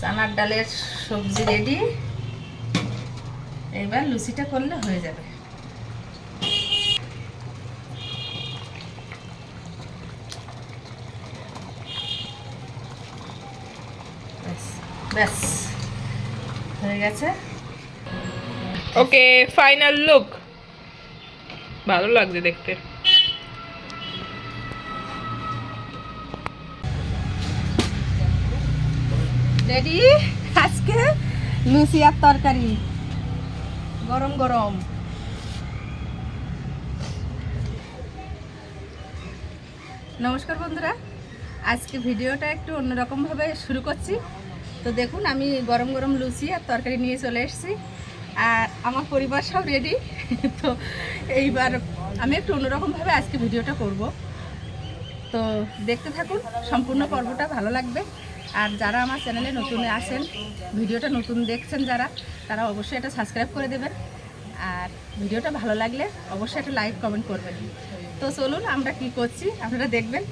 চানার ডালের সবজি রেডি এবার লুচিটা করলে হয়ে যাবে। ব্যাস, হয়ে গেছে। ওকে ফাইনাল লুক ভালো লাগছে দেখতে। রেডি আজকে লুচি আর তরকারি। গরম গরম। নমস্কার বন্ধুরা। আজকে ভিডিওটা একটু অন্যরকমভাবে শুরু করছি। তো দেখুন, আমি গরম গরম লুচি আর তরকারি নিয়ে চলে এসেছি। আর আমার পরিবার সব রেডি তো এইবার আমি একটু অন্যরকমভাবে আজকে ভিডিওটা করব। তো দেখতে থাকুন, সম্পূর্ণ পর্বটা ভালো লাগবে। আর যারা আমার চ্যানেলে নতুন আসেন ভিডিওটা নতুন দেখছেন যারা তারা অবশ্যই এটা সাবস্ক্রাইব করে দেবেন। আর ভিডিওটা ভালো লাগলে অবশ্যই একটা লাইক কমেন্ট করবেন। তো চলুন আমরা কি করছি আপনারা দেখবেন।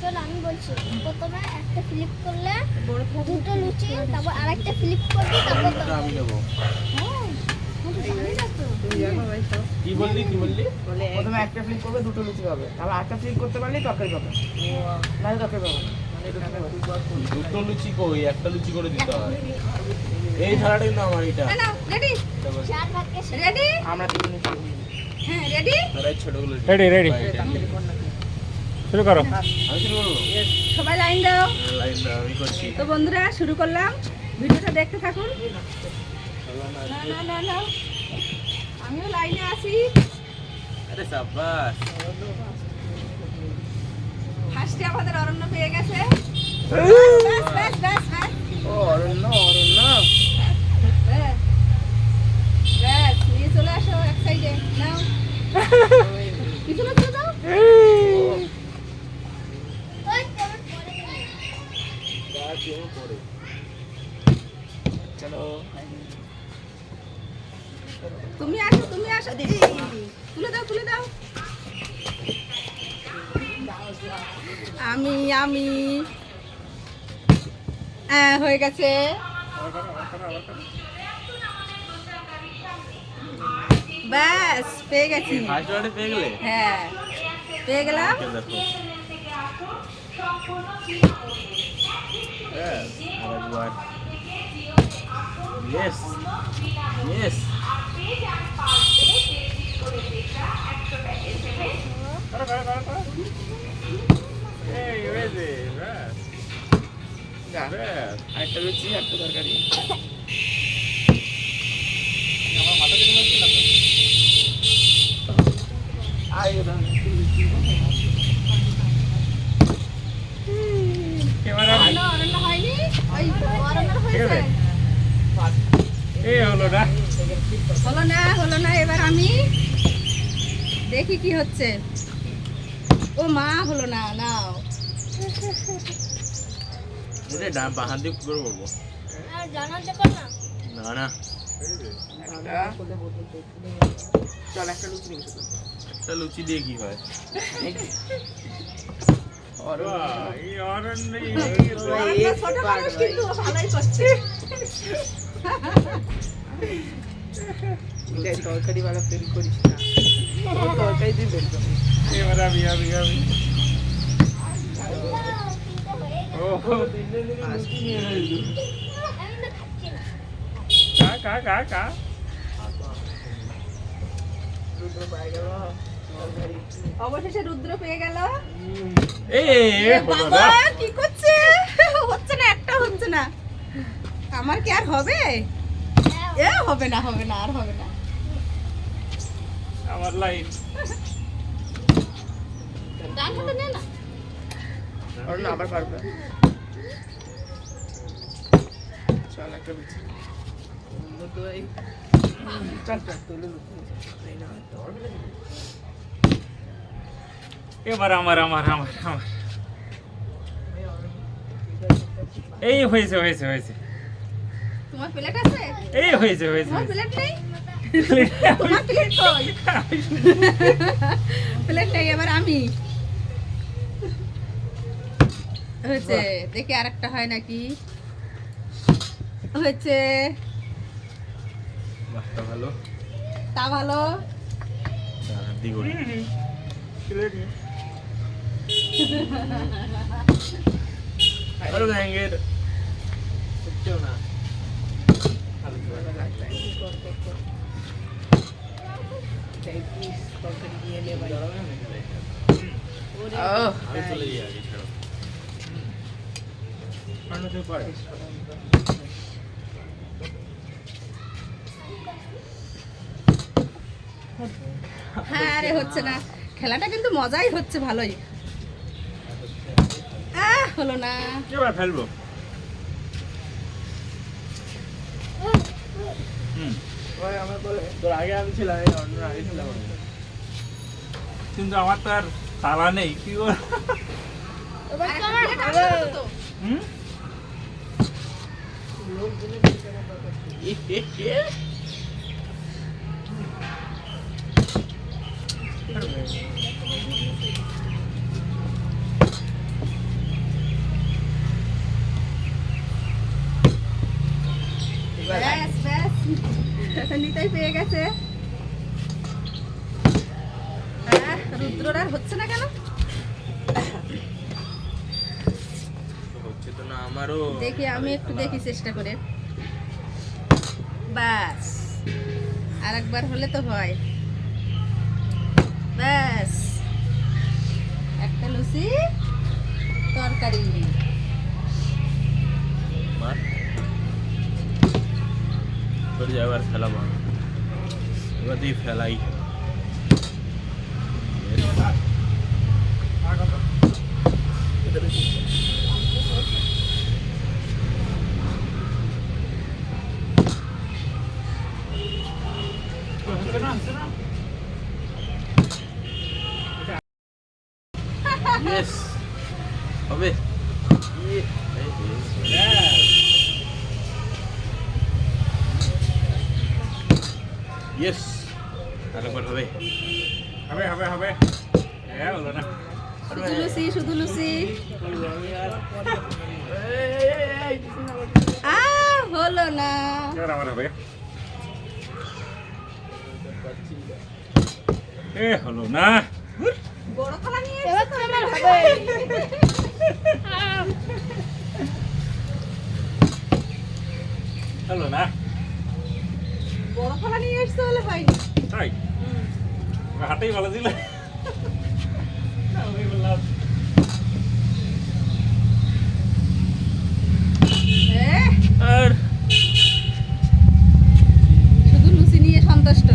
চল আমি বলছি প্রথমে একটা ফ্লিপ করলে দুটো লুচি তারপর আরেকটা ফ্লিপ করবি তারপর আমি নেব। হ্যাঁ। কি বললি কি বললি? প্রথমে একটা ফ্লিপ করবে দুটো লুচি পাবে। আবার একটা ফ্লিপ করতে পারলেই তরকারি পাবে। নাহলে তরকারি পাবে দুটো লুচি কই? একটা লুচি করে দিতে হয়। এই থালাটা কিন্তু আমার এটা। রেডি চার ভাগকে সে- রেডি আমরা তিন হ্যাঁ রেডি আর ছোটগুলো Ready, ready. শুরু করো। আমি শুরু করব? সবাই লাইন দাও আমি করছি। তো বন্ধুরা শুরু করলাম। ভিডিওটা দেখতে থাকুন। না না না না। আমিও লাইনে আছি। আরে সাব্বাস। ফার্স্টে আমাদের অরণ্য পেয়ে গেছে। ব্যাস, ব্যাস, ব্যাস, ব্যাস, ও অরণ্য অরণ্য ব্যাস। ব্যাস, নিয়ে চলে আসো এক সাইডে নাও পিছনে চলে যাও ওই তোর পরে গেলে। চলো তুমি আসো তুমি আসো দিদি তুলে দাও। আমি আমি। হ্যাঁ হয়ে গেছে। ব্যাস পেয়ে গেছি। হ্যাঁ পেয়ে গেলাম। দেখো। Yes, আরেকটা লুচি একটা তরকারি আয় ওটা এবার অরণ্য অরণ্য হয়নি ওই অরণ্যর হয়েছে এই হলো না হলো না হলো না এবার আমি দেখি কি হচ্ছে। ও মা হলো না নাও। না না। না একটা চল একটা লুচি একটা লুচি দিয়ে কি হয়? তরকারি বালা তৈরি করিস না। এবার আমি আমি আমি কা কা কা অবশেষে রুদ্র পেয়ে গেল বাবা কি করছে? হচ্ছে না একটা হচ্ছে না। আমার কি আর হবে? এ হবে না হবে না আর হবে না। আমার লাইন ডান হাতে নে আবার পারবে চল একটা না এবার আমার আমার আমার আমার। এই হয়েছে হয়েছে হয়েছে। তোমার প্লেট আছে? এই হয়েছে হয়েছে তোমার হয়েছে। প্লেট নেই? তোমার প্লেট কই প্লেট নেই এবার আমি। হয়েছে দেখি আরেকটা হয় নাকি? হয়েছে। ভালো? তা ভালো? না। হ্যাঁ আরে হচ্ছে না। খেলাটা কিন্তু মজাই হচ্ছে ভালোই। আহ হলো না। এবার ফেলব হুম ওই আমার বলে তোর আগে আমি ছিলাম আগে ছিলাম কিন্তু আমার তো আর তালা নেই কি করব? এবার তো আমার এটা হবে আসলো তো। হুম ব্যাস ব্যাস নিতাই পেয়ে গেছে। রুদ্রর আর হচ্ছে না কেন? হচ্ছে তো না আমারও দেখি আমি একটু দেখি চেষ্টা করে। ব্যাস আর একবার হলে তো হয়। ব্যাস একটা লুচি তরকারি। মার তোর যা এবার ফেলাবো আমি। এবার দিয়ে ফেলাই হচ্ছে না হচ্ছে না ইয়েস হবে ইয়ে, এই, এই, ইয়েস আরেকবার হবে। হবে হবে হবে। হ্যাঁ হলো না। শুধু লুচি শুধু লুচি। আ হলো না। এবার আমার হবে। এ হলো না। বড় থালা নিয়ে এবার তো? আমার হবে। হলো না। নিয়ে এসছে হলে পাইনি তাই? হাতেই ভালো ছিল না, ওই বললাম, এ, আর শুধু লুচি নিয়ে সন্তুষ্ট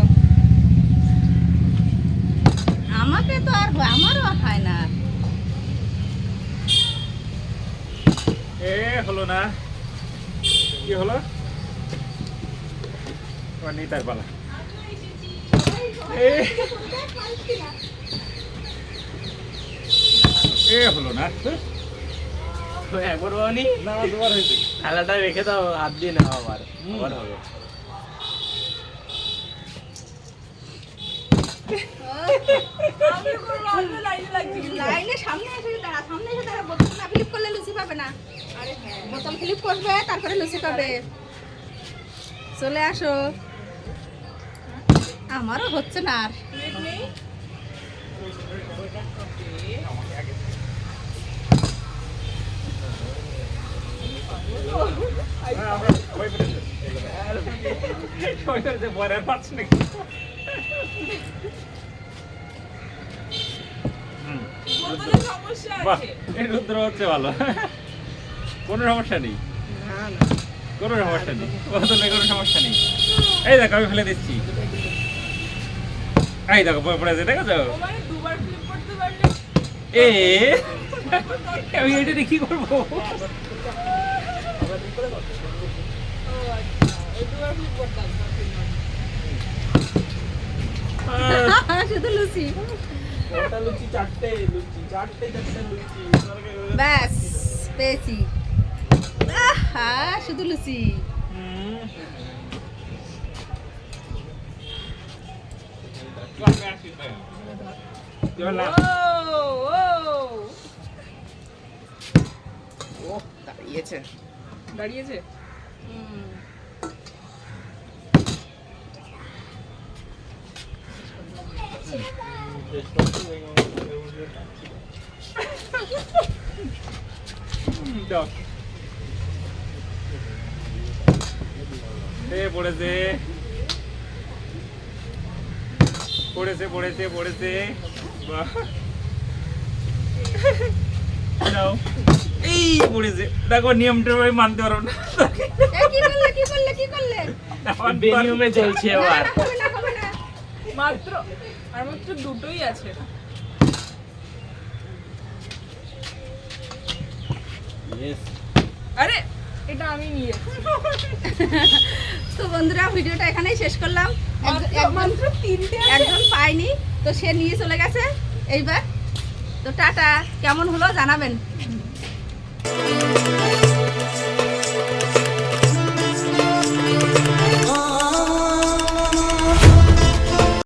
আমাকে তো আর আমারও আর হয় না এ হলো না কি হলো এবার নিতার পালা। এ এ হলো না। একবার না দুবার হয়েছে। থালাটা রেখে দাও হাত দিয়ে নাও আবার। আবার হবে। লাইনে সামনে এসে দাঁড়া সামনে এসে দাঁড়া। বোতল না ফ্লিপ করলে লুচি পাবে না। বোতল ফ্লিপ করবে তারপরে লুচি পাবে। চলে আসো। আমারও হচ্ছে না আর। রুদ্র হচ্ছে ভালো। কোনো সমস্যা নেই। কোনো সমস্যা নেই। কোনো সমস্যা নেই। এই দেখো, আমি ফেলে দিচ্ছি। এই দেখো পড়ে পড়ে আছে দেখো তো এ? আমি এটা দিয়ে কি করব? শুধু লুচি। লুচি চারটে লুচি চারটে চারটে লুচি। ব্যাস পেয়েছি। আহা শুধু লুচি। এবার লাস্ট দাঁড়িয়েছে। দাঁড়িয়েছে? হুম, দাও। এ পড়েছে। পড়েছে পড়েছে পড়েছে। বাহ। এই পড়েছে। দেখো নিয়মটা মানতে পারব না। কি করলে কি করলে কি করলে? বেনিয়মে চলছে না মাত্র আর মাত্র দুটোই আছে. আরে এটা আমি নিয়ে তো বন্ধুরা ভিডিওটা এখানেই শেষ করলাম। একজন পাইনি তো সে নিয়ে চলে গেছে। এইবার তো টাটা। কেমন হলো জানাবেন।